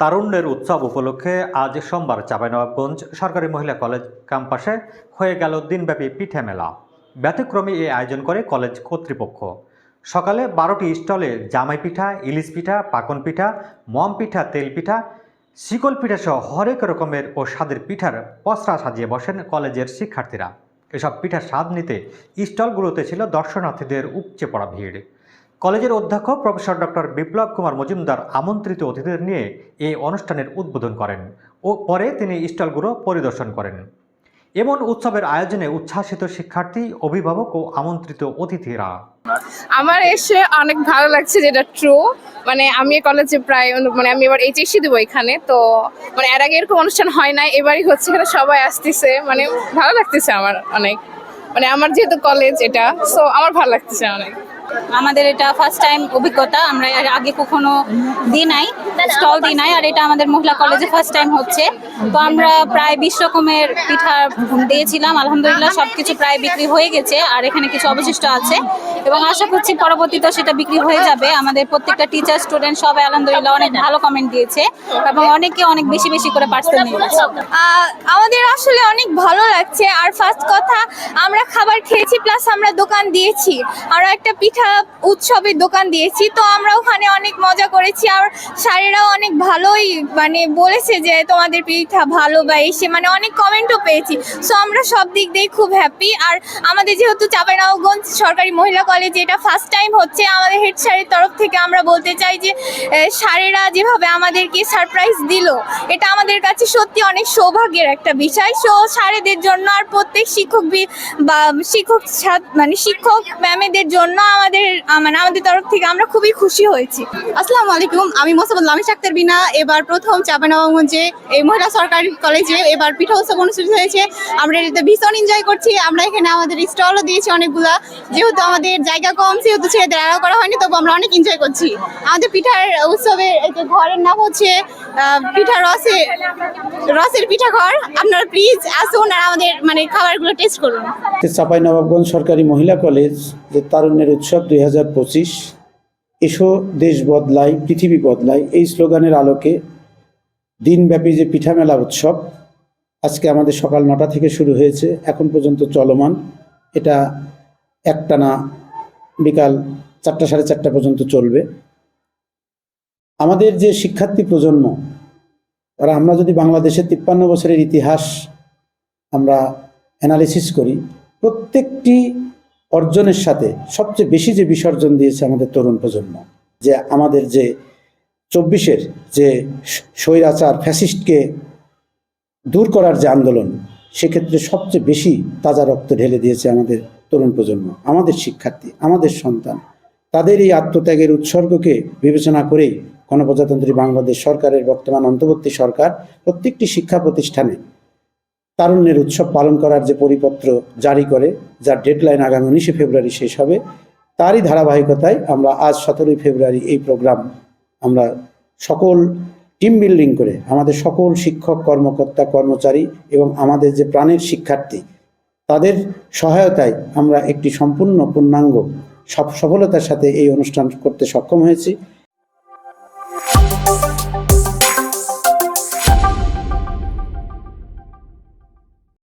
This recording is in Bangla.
তারুণ্যের উৎসব উপলক্ষে আজ সোমবার চাঁপাইনবাবগঞ্জ সরকারি মহিলা কলেজ ক্যাম্পাসে হয়ে গেল দিনব্যাপী পিঠে মেলা। ব্যতিক্রমী এই আয়োজন করে কলেজ কর্তৃপক্ষ। সকালে বারোটি স্টলে জামাই পিঠা, ইলিশ পিঠা, পাকন পিঠা, মম পিঠা, তেল পিঠা, শিকল পিঠা সহ হরেক রকমের ও স্বাদের পিঠার পসরা সাজিয়ে বসেন কলেজের শিক্ষার্থীরা। এসব পিঠার স্বাদ নিতে স্টলগুলোতে ছিল দর্শনার্থীদের উপচে পড়া ভিড়। কলেজের অধ্যক্ষ প্রফেসর ডক্টর বিপ্লব কুমার মজুমদার আমন্ত্রিত অতিথিদের নিয়ে এই অনুষ্ঠানের উদ্বোধন করেন ও পরে তিনি স্টলগুলো পরিদর্শন করেন। এমন উৎসবের আয়োজনে উচ্ছ্বাসিত শিক্ষার্থী, অভিভাবক ও আমন্ত্রিত অতিথিরা। আমার এসে অনেক ভালো লাগছে যেটা ট্রু মানে আমি কলেজে প্রায় মানে আমি এবার এইচএসসি দেবো এখানে, তো মানে এর আগে এরকম অনুষ্ঠান হয় নাই, এবারই হচ্ছে, এখানে সবাই আসতেছে মানে ভালো লাগতেছে আমার অনেক। মানে আমার যেহেতু কলেজ এটা সো আমার ভালো লাগতেছে অনেক। আমাদের এটা ফার্স্ট টাইম অভিজ্ঞতা। আমরা আগে কখনো দিই নাই স্টল দিই নাই, আর এটা আমাদের মহিলা কলেজে ফার্স্ট টাইম হচ্ছে। তো আমরা প্রায় বিশ রকমের পিঠা দিয়েছিলাম। আলহামদুলিল্লাহ সবকিছু প্রায় বিক্রি হয়ে গেছে আর এখানে কিছু অবশিষ্ট আছে। এবং আশা করছি পরবর্তীতে সেটা বিক্রি হয়ে যাবে। আমাদের প্রত্যেকটা টিচার স্টুডেন্ট সবাই আলহামদুলিল্লাহ অনেক ভালো কমেন্ট দিয়েছে এবং অনেকে অনেক বেশি বেশি করে পার্সেল নিয়েছে আমাদের আসলে অনেক ভালো লাগছে। আর ফার্স্ট কথা, আমরা খাবার খেয়েছি প্লাস আমরা দোকান দিয়েছি। আমরা একটা পিঠা উৎসবের দোকান দিয়েছি। তো আমরা ওখানে অনেক মজা করেছি। আর স্যারেরাও অনেক ভালোই মানে বলেছে যে তোমাদের পিঠা ভালো বা এসে মানে অনেক কমেন্টও পেয়েছি। সো আমরা সব দিক দিয়ে খুব হ্যাপি আর আমাদের যেহেতু চাঁপাইনবাবগঞ্জ সরকারি মহিলা কলেজে এটা ফার্স্ট টাইম হচ্ছে আমাদের হেড স্যারের তরফ থেকে আমরা বলতে চাই যে স্যারেরা যেভাবে আমাদেরকে সারপ্রাইজ দিল, এটা আমাদের কাছে সত্যি অনেক সৌভাগ্যের একটা বিষয়। সো স্যারেদের জন্য আর প্রত্যেক শিক্ষক বা শিক্ষক মানে শিক্ষক ম্যামেদের জন্য আমাদের মানে আমাদের তরফ থেকে আমরা খুবই খুশি হয়েছি। আসসালামু আলাইকুম, আমি মোসাম্মদ লামিশ আক্তার বিনা। এবার প্রথম চাপানবাবগঞ্জে এই মহিলা সরকারি কলেজে এবার পিঠা উৎসব অনুষ্ঠিত হয়েছে। আমরা এটাতে ভীষণ এনজয় করছি। আমরা এখানে আমাদের স্টলও দিয়েছি অনেকগুলা। যেহেতু আমাদের জায়গা কম, সেহেতু ছেলেদের অ্যালাউ করা হয়নি, তবু আমরা অনেক এনজয় করছি। আমাদের পিঠার উৎসবে ঘরের নাম হচ্ছে পিঠা রসে, রসের পিঠা ঘর আপনারা প্লিজ আসুন আর আমাদের মানে খাবারগুলো টেস্ট করুন। চাপাই নবাবগঞ্জ সরকারি মহিলা কলেজ যে তারুণ্যের উৎসব দুই হাজার পঁচিশ, এসো দেশ বদলাই পৃথিবী বদলাই এই স্লোগানের আলোকে দিনব্যাপী যে পিঠা মেলা উৎসব, আজকে আমাদের সকাল নটা থেকে শুরু হয়েছে, এখন পর্যন্ত চলমান। এটা একটানা বিকাল চারটা সাড়ে চারটা পর্যন্ত চলবে। আমাদের যে শিক্ষার্থী প্রজন্ম, তারা আমরা যদি বাংলাদেশের তিপ্পান্ন বছরের ইতিহাস আমরা অ্যানালিসিস করি, প্রত্যেকটি অর্জনের সাথে সবচেয়ে বেশি যে বিসর্জন দিয়েছে আমাদের তরুণ প্রজন্ম, যে আমাদের যে চব্বিশের যে স্বৈরাচার ফ্যাসিস্টকে দূর করার যে আন্দোলন, সেক্ষেত্রে সবচেয়ে বেশি তাজা রক্ত ঢেলে দিয়েছে আমাদের তরুণ প্রজন্ম, আমাদের শিক্ষার্থী, আমাদের সন্তান। তাদের এই আত্মত্যাগের উৎসর্গকে বিবেচনা করেই গণপ্রজাতন্ত্রী বাংলাদেশ সরকারের বর্তমান অন্তর্বর্তী সরকার প্রত্যেকটি শিক্ষা প্রতিষ্ঠানে তারুণ্যের উৎসব পালন করার যে পরিপত্র জারি করে, যার ডেডলাইন আগামী উনিশে ফেব্রুয়ারি শেষ হবে, তারই ধারাবাহিকতায় আমরা আজ সতেরোই ফেব্রুয়ারি এই প্রোগ্রাম আমরা সকল টিম বিল্ডিং করে আমাদের সকল শিক্ষক, কর্মকর্তা, কর্মচারী এবং আমাদের যে প্রাণের শিক্ষার্থী, তাদের সহায়তায় আমরা একটি সম্পূর্ণ পূর্ণাঙ্গ সফ সফলতার সাথে এই অনুষ্ঠান করতে সক্ষম হয়েছি।